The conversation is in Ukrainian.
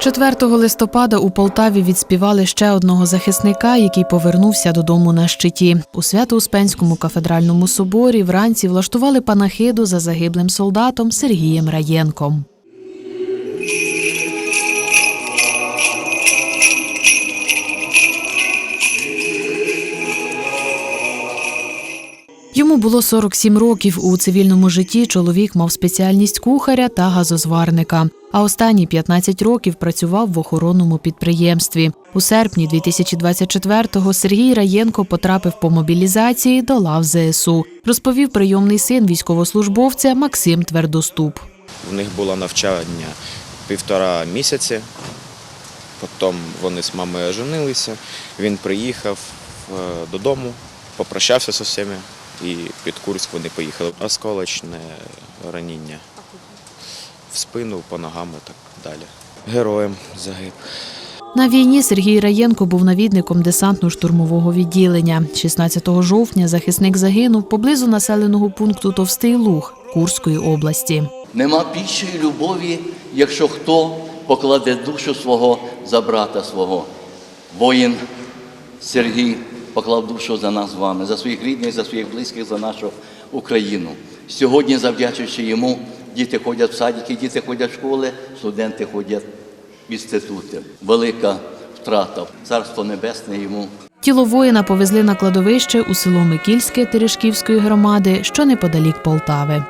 4 листопада у Полтаві відспівали ще одного захисника, який повернувся додому на щиті. У Свято-Успенському кафедральному соборі вранці влаштували панахиду за загиблим солдатом Сергієм Раєнком. Йому було 47 років. У цивільному житті чоловік мав спеціальність кухаря та газозварника. А останні 15 років працював в охоронному підприємстві. У серпні 2024-го Сергій Раєнко потрапив по мобілізації до лав ЗСУ. Розповів прийомний син військовослужбовця Максим Твердоступ. У них було навчання півтора місяці. Потім вони з мамою оженилися. Він приїхав е, додому, попрощався з усіма і під Курськ вони поїхали. Осколочне раніння в спину, по ногам і так далі. Героєм загиб. На війні Сергій Раєнко був навідником десантно-штурмового відділення. 16 жовтня захисник загинув поблизу населеного пункту Товстий Луг Курської області. Нема більшої любові, якщо хто покладе душу свого за брата свого. Воїн Сергій поклав душу за нас з вами, за своїх рідних, за своїх близьких, за нашу Україну. Сьогодні, завдячуючи йому, діти ходять в садики, діти ходять в школи, студенти ходять в інститути. Велика втрата. Царство Небесне йому. Тіло воїна повезли на кладовище у село Микільське Терешківської громади, що неподалік Полтави.